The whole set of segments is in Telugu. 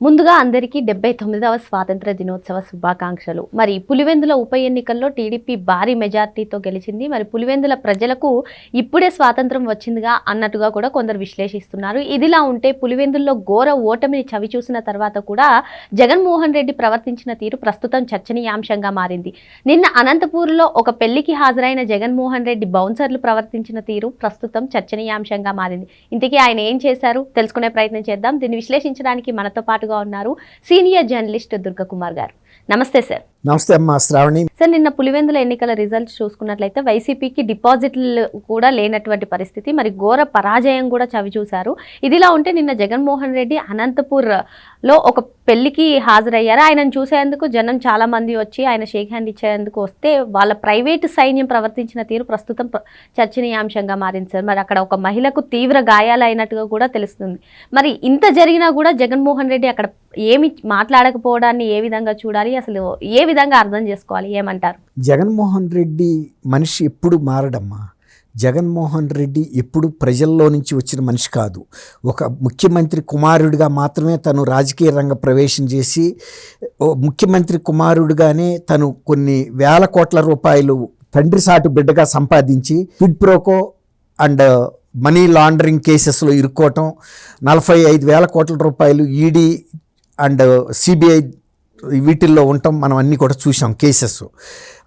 ముందుగా అందరికీ డెబ్బై తొమ్మిదవ స్వాతంత్ర దినోత్సవ శుభాకాంక్షలు. మరి పులివెందుల ఉప ఎన్నికల్లో టీడీపీ భారీ మెజార్టీతో గెలిచింది. మరి పులివెందుల ప్రజలకు ఇప్పుడే స్వాతంత్రం వచ్చిందిగా అన్నట్టుగా కూడా కొందరు విశ్లేషిస్తున్నారు. ఇదిలా ఉంటే పులివెందుల్లో ఘోర ఓటమిని చవి చూసిన తర్వాత కూడా జగన్మోహన్ రెడ్డి ప్రవర్తించిన తీరు ప్రస్తుతం చర్చనీయాంశంగా మారింది. నిన్న అనంతపూర్లో ఒక పెళ్ళికి హాజరైన జగన్మోహన్ రెడ్డి బౌన్సర్లు ప్రవర్తించిన తీరు ప్రస్తుతం చర్చనీయాంశంగా మారింది. ఇంతకీ ఆయన ఏం చేశారు? తెలుసుకునే ప్రయత్నం చేద్దాం. దీన్ని విశ్లేషించడానికి మనతో పాటు పాటుగా ఉన్నారు సీనియర్ జర్నలిస్ట్ దుర్గకుమార్ గారు. నమస్తే సార్. నమస్తే అమ్మా శ్రావణి. సార్ నిన్న పులివెందుల ఎన్నికల రిజల్ట్స్ చూసుకున్నట్లయితే వైసీపీకి డిపాజిట్లు కూడా లేనటువంటి పరిస్థితి. మరి ఘోర పరాజయం కూడా చవి చూశారు. ఇదిలా ఉంటే నిన్న జగన్మోహన్ రెడ్డి అనంతపూర్లో ఒక పెళ్ళికి హాజరయ్యారు. ఆయనను చూసేందుకు జనం చాలా మంది వచ్చి ఆయన షేక్ హ్యాండ్ ఇచ్చేందుకు వస్తే వాళ్ళ ప్రైవేటు సైన్యం ప్రవర్తించిన తీరు ప్రస్తుతం చర్చనీయాంశంగా మారింది సార్. మరి అక్కడ ఒక మహిళకు తీవ్ర గాయాలైనట్టుగా కూడా తెలుస్తుంది. మరి ఇంత జరిగినా కూడా జగన్మోహన్ రెడ్డి అక్కడ ఏమి మాట్లాడకపోవడాన్ని ఏ విధంగా చూడాలి? అసలు ఏ విధంగా అర్థం చేసుకోవాలి ఏమంటారు? జగన్మోహన్ రెడ్డి మనిషి ఎప్పుడు మారడమ్మా? జగన్మోహన్ రెడ్డి ఎప్పుడు ప్రజల్లో నుంచి వచ్చిన మనిషి కాదు. ఒక ముఖ్యమంత్రి కుమారుడిగా మాత్రమే తను రాజకీయ రంగ ప్రవేశం చేసి ముఖ్యమంత్రి కుమారుడిగానే తను కొన్ని వేల కోట్ల రూపాయలు తండ్రి సాటు బిడ్డగా సంపాదించి quid pro quo and money laundering కేసెస్లో ఇరుక్కోవటం నలభై ఐదు వేల కోట్ల రూపాయలు ఈడీ అండ్ సిబిఐ వీటిల్లో ఉండటం మనం అన్నీ కూడా చూసాం కేసెస్.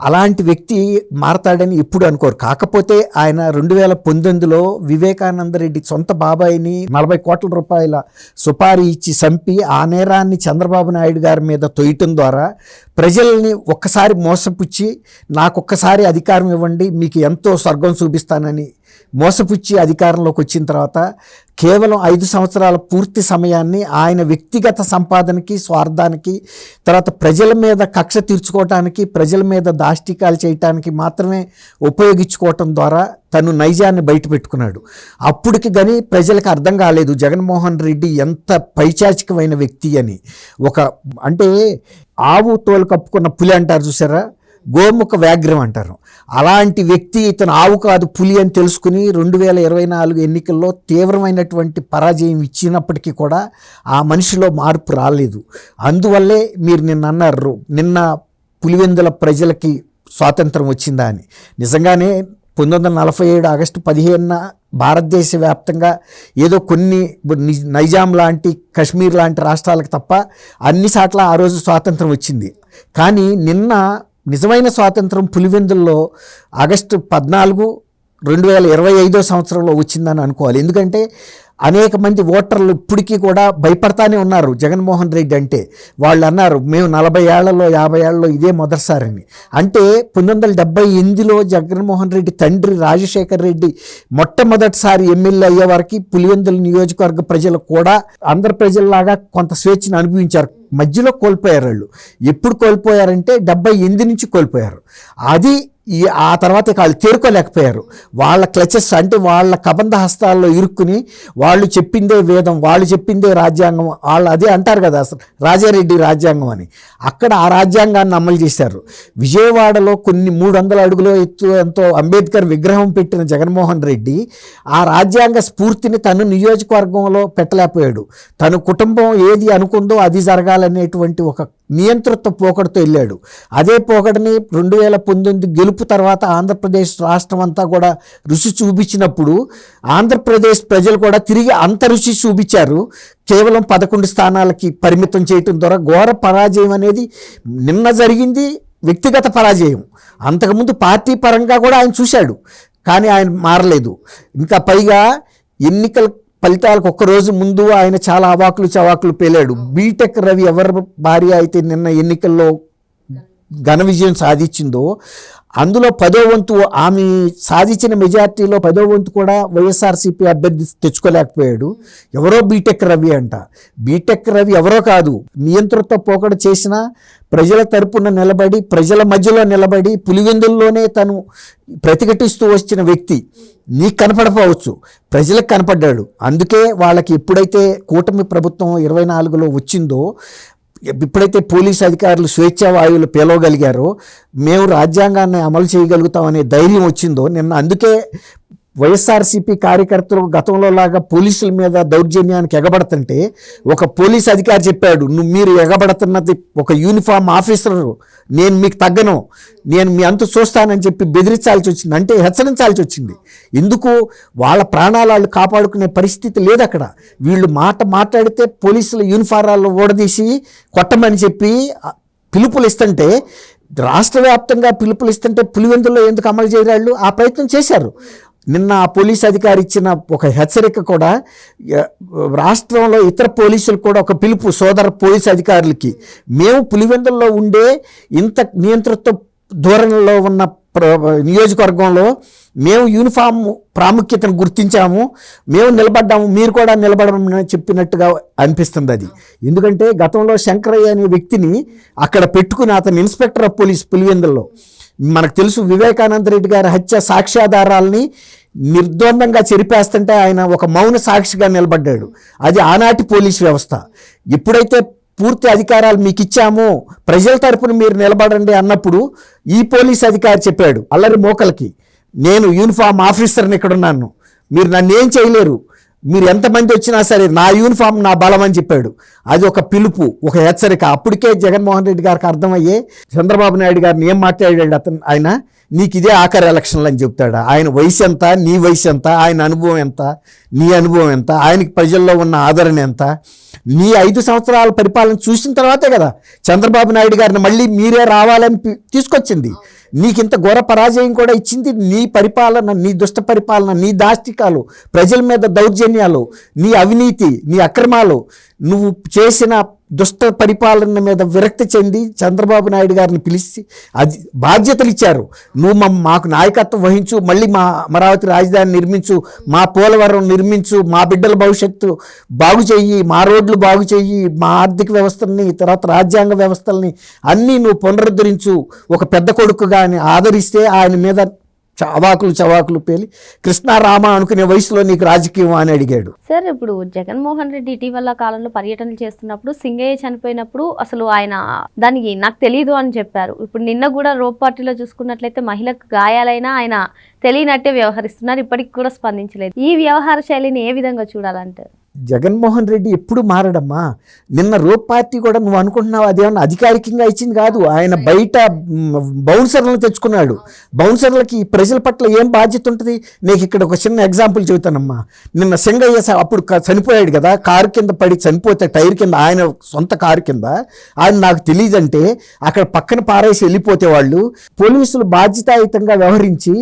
అలాంటి వ్యక్తి మారతాడని ఎప్పుడు అనుకోరు. కాకపోతే ఆయన రెండు వేల పంతొమ్మిదిలో వివేకానంద రెడ్డి సొంత బాబాయిని నలభై కోట్ల రూపాయల సుపారీ ఇచ్చి చంపి ఆ నేరాన్ని చంద్రబాబు నాయుడు గారి మీద తొయ్యటం ద్వారా ప్రజల్ని ఒక్కసారి మోసపుచ్చి నాకొక్కసారి అధికారం ఇవ్వండి మీకు ఎంతో స్వర్గం చూపిస్తానని మోసపుచ్చి అధికారంలోకి వచ్చిన తర్వాత కేవలం ఐదు సంవత్సరాల పూర్తి సమయాన్ని ఆయన వ్యక్తిగత సంపాదనకి స్వార్థానికి తర్వాత ప్రజల మీద కక్ష తీర్చుకోవటానికి ప్రజల మీద దాష్టికాలు చేయటానికి మాత్రమే ఉపయోగించుకోవటం ద్వారా తను నైజాన్ని బయటపెట్టుకున్నాడు. అప్పటికి కానీ ప్రజలకు అర్థం కాలేదు జగన్మోహన్ రెడ్డి ఎంత పైచాచికమైన వ్యక్తి అని. ఒక అంటే ఆవు తోలు కప్పుకున్న పులి అంటారు చూసారా? గోముఖ వ్యాఘ్రం అంటారు. అలాంటి వ్యక్తి ఇతను ఆవు కాదు పులి అని తెలుసుకుని రెండు వేల ఇరవై నాలుగు ఎన్నికల్లో తీవ్రమైనటువంటి పరాజయం ఇచ్చినప్పటికీ కూడా ఆ మనిషిలో మార్పు రాలేదు. అందువల్లే మీరు నిన్న అన్నారు నిన్న పులివెందుల ప్రజలకి స్వాతంత్రం వచ్చిందా అని. నిజంగానే పంతొమ్మిది వందల నలభై ఏడు ఆగస్టు పదిహేనున భారతదేశ వ్యాప్తంగా ఏదో కొన్ని నైజాం లాంటి కశ్మీర్ లాంటి రాష్ట్రాలకు తప్ప అన్ని చాట్ల ఆ రోజు స్వాతంత్రం వచ్చింది. కానీ నిన్న నిజమైన స్వాతంత్రం పులివెందుల్లో ఆగస్టు పద్నాలుగు రెండు వేల ఇరవై ఐదో సంవత్సరంలో వచ్చిందని అనుకోవాలి. ఎందుకంటే అనేక మంది ఓటర్లు ఇప్పటికీ కూడా భయపడతానే ఉన్నారు జగన్మోహన్ రెడ్డి అంటే. వాళ్ళు అన్నారు మేము నలభై ఏళ్ళలో యాభై ఏళ్ళలో ఇదే మొదటిసారిని. అంటే పంతొమ్మిది వందల డెబ్బై ఎనిమిదిలో జగన్మోహన్ రెడ్డి తండ్రి రాజశేఖర్ రెడ్డి మొట్టమొదటిసారి ఎమ్మెల్యే అయ్యే వరకు పులివెందుల నియోజకవర్గ ప్రజలు కూడా అందరి ప్రజల్లాగా కొంత స్వేచ్ఛను అనుభవించారు. మధ్యలో కోల్పోయారు వాళ్ళు. ఎప్పుడు కోల్పోయారంటే డెబ్బై ఎనిమిది నుంచి కోల్పోయారు. అది ఈ ఆ తర్వాత వాళ్ళు తేరుకోలేకపోయారు. వాళ్ళ క్లచెస్ అంటే వాళ్ళ కబంధ హస్తాల్లో ఇరుక్కుని వాళ్ళు చెప్పిందే వేదం వాళ్ళు చెప్పిందే రాజ్యాంగం వాళ్ళు అదే అంటారు కదా అసలు రాజారెడ్డి రాజ్యాంగం అని. అక్కడ ఆ రాజ్యాంగాన్ని అమలు చేశారు. విజయవాడలో కొన్ని మూడు వందల అడుగుల ఎత్తు ఎంతో అంబేద్కర్ విగ్రహం పెట్టిన జగన్మోహన్ రెడ్డి ఆ రాజ్యాంగ స్ఫూర్తిని తను నియోజకవర్గంలో పెట్టలేకపోయాడు. తన కుటుంబం ఏది అనుకుందో అది ఉండాలనేటువంటి ఒక నియంతృత్వ పోకడతో వెళ్ళాడు. అదే పోకడని రెండు వేల పంతొమ్మిది గెలుపు తర్వాత ఆంధ్రప్రదేశ్ రాష్ట్రం అంతా కూడా రుచి చూపించినప్పుడు ఆంధ్రప్రదేశ్ ప్రజలు కూడా తిరిగి అంత రుచి చూపించారు. కేవలం పదకొండు స్థానాలకి పరిమితం చేయటం ద్వారా ఘోర పరాజయం అనేది నిన్న జరిగింది వ్యక్తిగత పరాజయం. అంతకుముందు పార్టీ పరంగా కూడా ఆయన చూశాడు కానీ ఆయన మారలేదు. ఇంకా పైగా ఎన్నికల ఫలితాలకు ఒక్క రోజు ముందు ఆయన చాలా అవాకులు చవాకులు పేలాడు. బీటెక్ రవి ఎవరి భార్య అయితే నిన్న ఎన్నికల్లో ఘన విజయం సాధించిందో అందులో పదో వంతు ఆమె సాధించిన మెజార్టీలో పదో వంతు కూడా వైఎస్ఆర్సీపీ అభ్యర్థి తెచ్చుకోలేకపోయాడు. ఎవరో బీటెక్ రవి అంట. బీటెక్ రవి ఎవరో కాదు నియంతృత్వ పోకడ చేసిన ప్రజల తరపున నిలబడి ప్రజల మధ్యలో నిలబడి పులివెందుల్లోనే తను ప్రతిఘటిస్తూ వచ్చిన వ్యక్తి. నీకు కనపడపోవచ్చు ప్రజలకు కనపడ్డాడు. అందుకే వాళ్ళకి ఎప్పుడైతే కూటమి ప్రభుత్వం ఇరవై నాలుగులో వచ్చిందో ఎప్పుడైతే పోలీస్ అధికారులు స్వేచ్ఛా వాయువులు పేలవగలిగారో మేము రాజ్యాంగాన్ని అమలు చేయగలుగుతామనే ధైర్యం వచ్చిందో నిన్న అందుకే వైఎస్ఆర్సీపీ కార్యకర్తలు గతంలో లాగా పోలీసుల మీద దౌర్జన్యానికి ఎగబడుతుంటే ఒక పోలీస్ అధికారి చెప్పాడు నువ్వు మీరు ఎగబడుతున్నది ఒక యూనిఫామ్ ఆఫీసర్ నేను మీకు తగ్గను నేను మీ అంత చూస్తానని చెప్పి బెదిరించాల్సి వచ్చింది అంటే హెచ్చరించాల్సి వచ్చింది. ఎందుకు? వాళ్ళ ప్రాణాలు వాళ్ళు కాపాడుకునే పరిస్థితి లేదు అక్కడ. వీళ్ళు మాట మాట్లాడితే పోలీసుల యూనిఫారాలు ఓడదీసి కొట్టమని చెప్పి పిలుపులు ఇస్తుంటే రాష్ట్ర వ్యాప్తంగా పిలుపులు ఇస్తుంటే పులివెందుల్లో ఎందుకు అమలు చేయరాళ్ళు? ఆ ప్రయత్నం చేశారు. నిన్న ఆ పోలీస్ అధికారి ఇచ్చిన ఒక హెచ్చరిక కూడా రాష్ట్రంలో ఇతర పోలీసులు కూడా ఒక పిలుపు సోదర పోలీస్ అధికారులకి. మేము పులివెందుల్లో ఉండే ఇంత నియంత్రిత దూరంలో ఉన్న ప్ర- నియోజకవర్గంలో మేము యూనిఫామ్ ప్రాముఖ్యతను గుర్తించాము మేము నిలబడ్డాము మీరు కూడా నిలబడమని చెప్పినట్టుగా అనిపిస్తుంది అది. ఎందుకంటే గతంలో శంకరయ్య అనే వ్యక్తిని అక్కడ పెట్టుకుని అతను ఇన్స్పెక్టర్ ఆఫ్ పోలీస్ పులివెందుల్లో. మనకు తెలుసు వివేకానంద రెడ్డి గారి హత్య సాక్ష్యాధారాల్ని నిర్ద్వందంగా చెరిపేస్తుంటే ఆయన ఒక మౌన సాక్షిగా నిలబడ్డాడు. అది ఆనాటి పోలీస్ వ్యవస్థ. ఎప్పుడైతే పూర్తి అధికారాలు మీకు ఇచ్చాము ప్రజల తరపున మీరు నిలబడండి అన్నప్పుడు ఈ పోలీస్ అధికారి చెప్పాడు అల్లరి మోకలకి నేను యూనిఫామ్ ఆఫీసర్ని ఇక్కడ ఉన్నాను మీరు నన్ను ఏం చేయలేరు. మీరు ఎంతమంది వచ్చినా సరే నా యూనిఫామ్ నా బలం అని చెప్పాడు. అది ఒక పిలుపు ఒక హెచ్చరిక. అప్పటికే జగన్మోహన్ రెడ్డి గారికి అర్థమయ్యే చంద్రబాబు నాయుడు గారిని ఏం మాట్లాడాడు అతను? ఆయన నీకు ఇదే ఆఖరి ఎలక్షన్లు అని చెప్తాడు. ఆయన వయసు ఎంత? నీ వయసు ఎంత? ఆయన అనుభవం ఎంత? నీ అనుభవం ఎంత? ఆయనకి ప్రజల్లో ఉన్న ఆదరణ ఎంత? నీ ఐదు సంవత్సరాల పరిపాలన చూసిన తర్వాతే కదా చంద్రబాబు నాయుడు గారిని మళ్ళీ మీరే రావాలని తీసుకొచ్చింది. నీకు ఇంత ఘోర పరాజయం కూడా ఇచ్చింది నీ పరిపాలన నీ దుష్ట పరిపాలన నీ దాష్టికాలు ప్రజల మీద దౌర్జన్యాలు నీ అవినీతి నీ అక్రమాలు. నువ్వు చేసిన దుష్ట పరిపాలన మీద విరక్తి చెంది చంద్రబాబు నాయుడు గారిని పిలిచి అది బాధ్యతలు ఇచ్చారు. నువ్వు మా మాకు నాయకత్వం వహించు మళ్ళీ మా అమరావతి రాజధాని నిర్మించు మా పోలవరం నిర్మించు మా బిడ్డల భవిష్యత్తు బాగు చెయ్యి మా రోడ్లు బాగు చెయ్యి మా ఆర్థిక వ్యవస్థల్ని తర్వాత రాజ్యాంగ వ్యవస్థల్ని అన్నీ నువ్వు పునరుద్ధరించు. ఒక పెద్ద కొడుకుగా అని ఆదరిస్తే ఆయన మీద చవాకులు చవాకులు పేలి కృష్ణారామ అనుకునే వయసులో నీకు రాజకీయం అని అడిగాడు. సార్ ఇప్పుడు జగన్మోహన్ రెడ్డి ఇటీవల కాలంలో పర్యటనలు చేస్తున్నప్పుడు సింగయ్య చనిపోయినప్పుడు అసలు ఆయన దానికి నాకు తెలియదు అని చెప్పారు. ఇప్పుడు నిన్న కూడా రోప్ పార్టీలో చూసుకున్నట్లయితే మహిళకు గాయాలైనా ఆయన తెలియనట్టే వ్యవహరిస్తున్నారు. ఇప్పటికి కూడా స్పందించలేదు. ఈ వ్యవహార శైలిని ఏ విధంగా చూడాలంటారు? జగన్మోహన్ రెడ్డి ఎప్పుడు మారడమ్మా? నిన్న రోప్ పార్టీ కూడా నువ్వు అనుకుంటున్నావు? అదేమన్నా అధికారికంగా ఇచ్చింది కాదు. ఆయన బయట బౌన్సర్లను తెచ్చుకున్నాడు. బౌన్సర్లకి ప్రజల పట్ల ఏం బాధ్యత ఉంటుంది? నీకు ఇక్కడ ఒక చిన్న ఎగ్జాంపుల్ చెబుతానమ్మా. నిన్న సింగయ్య అప్పుడు చనిపోయాడు కదా. కారు కింద పడి చనిపోతే టైర్ కింద ఆయన సొంత కారు కింద ఆయన నాకు తెలియదంటే అక్కడ పక్కన పారేసి వెళ్ళిపోతే వాళ్ళు పోలీసులు బాధ్యతాయుతంగా వ్యవహరించి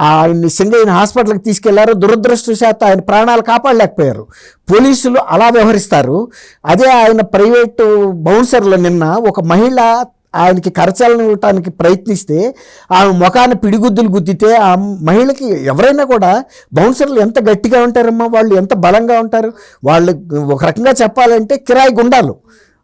ఆయన్ని సింగయ్యని హాస్పిటల్కి తీసుకెళ్ళారు. దురదృష్టవశాత్తు ఆయన ప్రాణాలు కాపాడలేకపోయారు. పోలీసులు అలా వ్యవహరిస్తారు. అదే ఆయన ప్రైవేటు బౌన్సర్లు నిన్న ఒక మహిళ ఆయనకి కరచాలను ఇవ్వటానికి ప్రయత్నిస్తే ఆమె ముఖాన్ని పిడిగుద్దులు గుద్దితే ఆ మహిళకి ఎవరైనా కూడా బౌన్సర్లు ఎంత గట్టిగా ఉంటారమ్మా? వాళ్ళు ఎంత బలంగా ఉంటారు? వాళ్ళు ఒక రకంగా చెప్పాలంటే కిరాయి గుండాలు.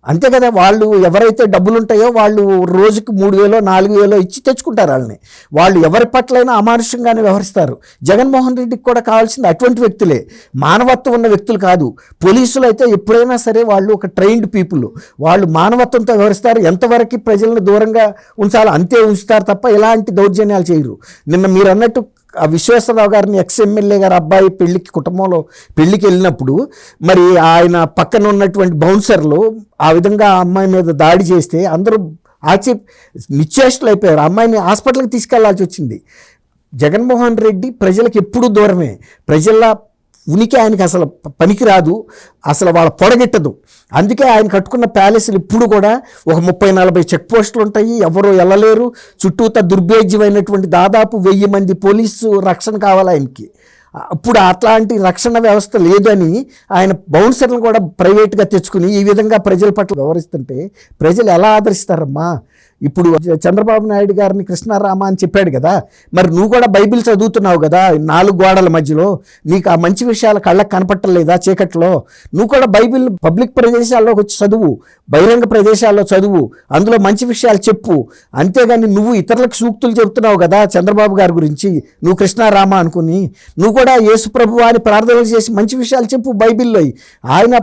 అంతే కదా వాళ్ళు ఎవరైతే డబ్బులు ఉంటాయో వాళ్ళు రోజుకి మూడు వేలో నాలుగు వేలో ఇచ్చి తెచ్చుకుంటారు వాళ్ళని. వాళ్ళు ఎవరి పట్లైనా అమానుష్యంగానే వ్యవహరిస్తారు. జగన్మోహన్ రెడ్డికి కూడా కావాల్సింది అటువంటి వ్యక్తులే. మానవత్వం ఉన్న వ్యక్తులు కాదు. పోలీసులు అయితే ఎప్పుడైనా సరే వాళ్ళు ఒక ట్రైన్డ్ పీపుల్. వాళ్ళు మానవత్వంతో వ్యవహరిస్తారు. ఎంతవరకు ప్రజలను దూరంగా ఉంచాలో అంతే ఉంచుతారు తప్ప ఎలాంటి దౌర్జన్యాలు చేయరు. నిన్న మీరు అన్నట్టు ఆ విశ్వేశ్వరరావు గారిని ఎక్స్ ఎమ్మెల్యే గారి అబ్బాయి పెళ్ళికి కుటుంబంలో పెళ్ళికి వెళ్ళినప్పుడు మరి ఆయన పక్కన ఉన్నటువంటి బౌన్సర్లు ఆ విధంగా ఆ అమ్మాయి మీద దాడి చేస్తే అందరూ ఆచి నిశ్చేష్టలు అయిపోయారు. అమ్మాయిని హాస్పిటల్కి తీసుకెళ్ళాల్సి వచ్చింది. జగన్మోహన్ రెడ్డి ప్రజలకు ఎప్పుడూ దూరమే. ప్రజల ఉనికి ఆయనకి అసలు పనికిరాదు. అసలు వాళ్ళ పొడగెట్టదు. అందుకే ఆయన కట్టుకున్న ప్యాలెస్లు ఇప్పుడు కూడా ఒక ముప్పై నలభై చెక్ పోస్టులు ఉంటాయి. ఎవరు వెళ్ళలేరు చుట్టూత దుర్భేజ్యమైనటువంటి దాదాపు వెయ్యి మంది పోలీసు రక్షణ కావాలి ఆయనకి. అప్పుడు అట్లాంటి రక్షణ వ్యవస్థ లేదని ఆయన బౌన్సర్లను కూడా ప్రైవేట్గా తెచ్చుకుని ఈ విధంగా ప్రజల పట్ల వ్యవహరిస్తుంటే ప్రజలు ఎలా ఆదరిస్తారమ్మా? ఇప్పుడు చంద్రబాబు నాయుడు గారిని కృష్ణారామ అని చెప్పాడు కదా మరి నువ్వు కూడా బైబిల్ చదువుతున్నావు కదా నాలుగు గోడల మధ్యలో నీకు ఆ మంచి విషయాలు కళ్ళకు కనపట్టలేదా చీకట్లో? నువ్వు కూడా బైబిల్ పబ్లిక్ ప్రదేశాల్లోకి వచ్చి చదువు బహిరంగ ప్రదేశాల్లో చదువు అందులో మంచి విషయాలు చెప్పు. అంతేగాని నువ్వు ఇతరులకు సూక్తులు చెబుతున్నావు కదా చంద్రబాబు గారి గురించి నువ్వు కృష్ణారామ అనుకుని నువ్వు కూడా యేసు ప్రభు అని ప్రార్థనలు చేసి మంచి విషయాలు చెప్పు బైబిల్లో. ఆయన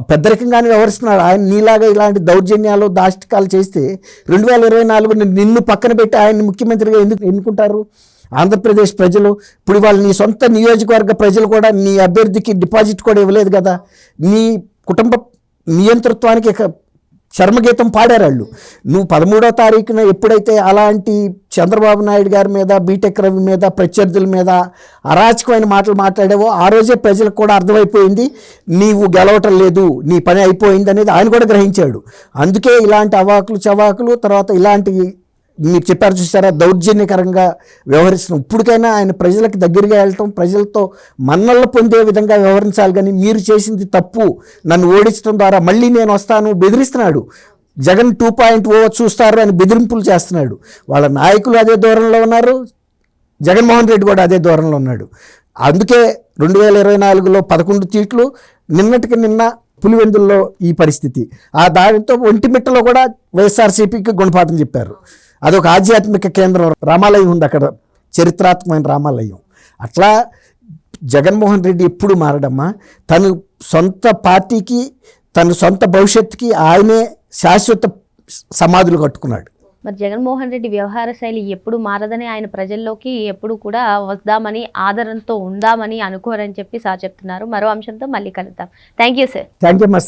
పెద్దరికంగానే వ్యవహరిస్తున్నాడు. ఆయన నీలాగా ఇలాంటి దౌర్జన్యాలు దాష్టికాలు చేస్తే రెండు వేల ఇరవై నాలుగు నిన్ను పక్కన పెట్టి ఆయన్ని ముఖ్యమంత్రిగా ఎందుకు ఎన్నుకుంటారు? ఆంధ్రప్రదేశ్ ప్రజలు ఇప్పుడు వాళ్ళు నీ సొంత నియోజకవర్గ ప్రజలు కూడా నీ అభ్యర్థికి డిపాజిట్ కూడా ఇవ్వలేదు కదా. నీ కుటుంబ నియంతృత్వానికి చర్మగీతం పాడారు వాళ్ళు. నువ్వు పదమూడో తారీఖున ఎప్పుడైతే అలాంటి చంద్రబాబు నాయుడు గారి మీద బీటెక్ రవి మీద ప్రత్యర్థుల మీద అరాచకమైన మాటలు మాట్లాడావో ఆ రోజే ప్రజలకు కూడా అర్థమైపోయింది నీవు గెలవటం లేదు నీ పని అయిపోయింది అనేది ఆయన కూడా గ్రహించాడు. అందుకే ఇలాంటి అవాకులు చవాకులు తర్వాత ఇలాంటి మీరు చెప్పారు చూసారా దౌర్జన్యకరంగా వ్యవహరిస్తున్నాం ఇప్పటికైనా ఆయన ప్రజలకు దగ్గరగా వెళ్ళటం ప్రజలతో మన్నళ్ళు పొందే విధంగా వ్యవహరించాలి కానీ మీరు చేసింది తప్పు. నన్ను ఓడించడం ద్వారా మళ్ళీ నేను వస్తాను బెదిరిస్తున్నాడు. జగన్ టూ పాయింట్ ఓ చూస్తారు అని బెదిరింపులు చేస్తున్నాడు. వాళ్ళ నాయకులు అదే దూరంలో ఉన్నారు జగన్మోహన్ రెడ్డి కూడా అదే దూరంలో ఉన్నాడు. అందుకే రెండు వేల ఇరవై నాలుగులో పదకొండు సీట్లు నిన్నటికి నిన్న పులివెందుల్లో ఈ పరిస్థితి. ఆ దానితో ఒంటిమిట్టలో కూడా వైఎస్ఆర్సీపీకి గుణపాఠం చెప్పారు. అదొక ఆధ్యాత్మిక కేంద్రం. రామాలయం ఉంది అక్కడ. చరిత్రాత్మకమైన రామాలయం. అట్లా జగన్మోహన్ రెడ్డి ఎప్పుడు మారడమ్మా? తను సొంత పార్టీకి తన సొంత భవిష్యత్తుకి ఆయనే శాశ్వత సమాధులు కట్టుకున్నాడు. మరి జగన్మోహన్ రెడ్డి వ్యవహార శైలి ఎప్పుడు మారదని ఆయన ప్రజల్లోకి ఎప్పుడు కూడా వద్దామని ఆదరణతో ఉందామని అనుకోరని చెప్పి సార్ చెప్తున్నారు. మరో అంశంతో మళ్ళీ కలుద్దాం. Thank you sir thank you మా